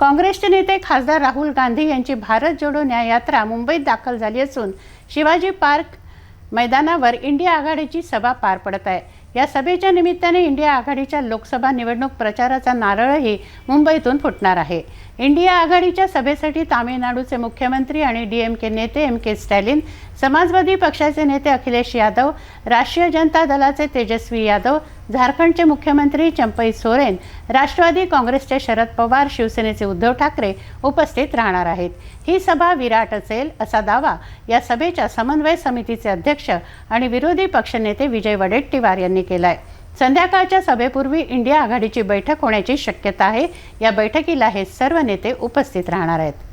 काँग्रेसचे नेते खासदार राहुल गांधी यांची भारत जोडो न्याययात्रा मुंबईत दाखल झाली असून शिवाजी पार्क मैदानावर इंडिया आघाडीची सभा पार पडत आहे. या सभेच्या निमित्ताने इंडिया आघाडीच्या लोकसभा निवडणूक प्रचाराचा नारळही मुंबईतून फुटणार आहे. इंडिया आघाडीच्या सभेसाठी तामिळनाडूचे मुख्यमंत्री आणि डी एम के नेते एम के स्टॅलिन समाजवादी पक्षाचे नेते अखिलेश यादव राष्ट्रीय जनता दलाचे तेजस्वी यादव झारखंडचे मुख्यमंत्री चंपई सोरेन राष्ट्रवादी काँग्रेसचे शरद पवार शिवसेनेचे उद्धव ठाकरे उपस्थित राहणार आहेत. ही सभा विराट असेल असा दावा या सभेच्या समन्वय समितीचे अध्यक्ष आणि विरोधी पक्षनेते विजय वडेट्टीवार यांनी केलाय. संध्याकाळच्या सभेपूर्वी इंडिया आघाडीची बैठक होण्याची शक्यता आहे. या बैठकीला हे सर्व नेते उपस्थित राहणार आहेत.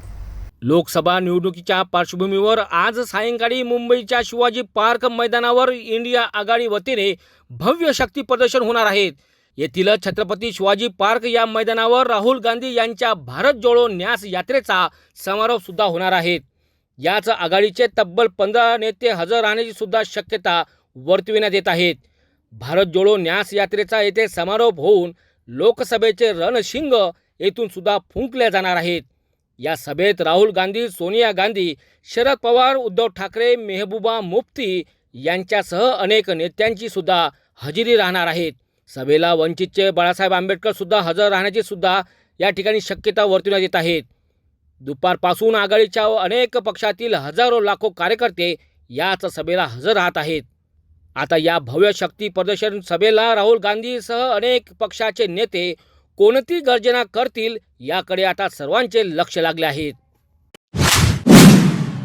लोकसभा निवडणुकीच्या पार्श्वभूमीवर आज सायंकाळी मुंबईच्या शिवाजी पार्क मैदानावर इंडिया आघाडी वतीने भव्य शक्ती प्रदर्शन होणार आहेत येथील छत्रपती शिवाजी पार्क या मैदानावर राहुल गांधी यांच्या भारत जोडो न्यास यात्रेचा समारोप सुद्धा होणार आहेत याच आघाडीचे तब्बल पंधरा नेते हजर राहण्याची सुद्धा शक्यता वर्तविण्यात येत आहेत. भारत जोडो न्यास यात्रेचा येथे समारोप होऊन लोकसभेचे रणशिंग येथून सुद्धा फुंकल्या जाणार आहेत. या सभेत राहुल गांधी सोनिया गांधी शरद पवार उद्धव ठाकरे मेहबूबा मुफ्ती यांच्यासह अनेक नेत्यांची सुद्धा हजेरी राहणार आहेत. सभेला वंचितचे बाळासाहेब आंबेडकर सुद्धा हजर राहण्याची सुद्धा या ठिकाणी शक्यता वर्तवण्यात येत आहेत. दुपारपासून आघाडीच्या अनेक पक्षातील हजारो लाखो कार्यकर्ते याच सभेला हजर राहत आहेत. आता या भव्य शक्ती प्रदर्शन सभेला राहुल गांधीसह अनेक पक्षाचे नेते कोणती गर्जना करतील याकडे आता सर्वांचे लक्ष लागले आहेत.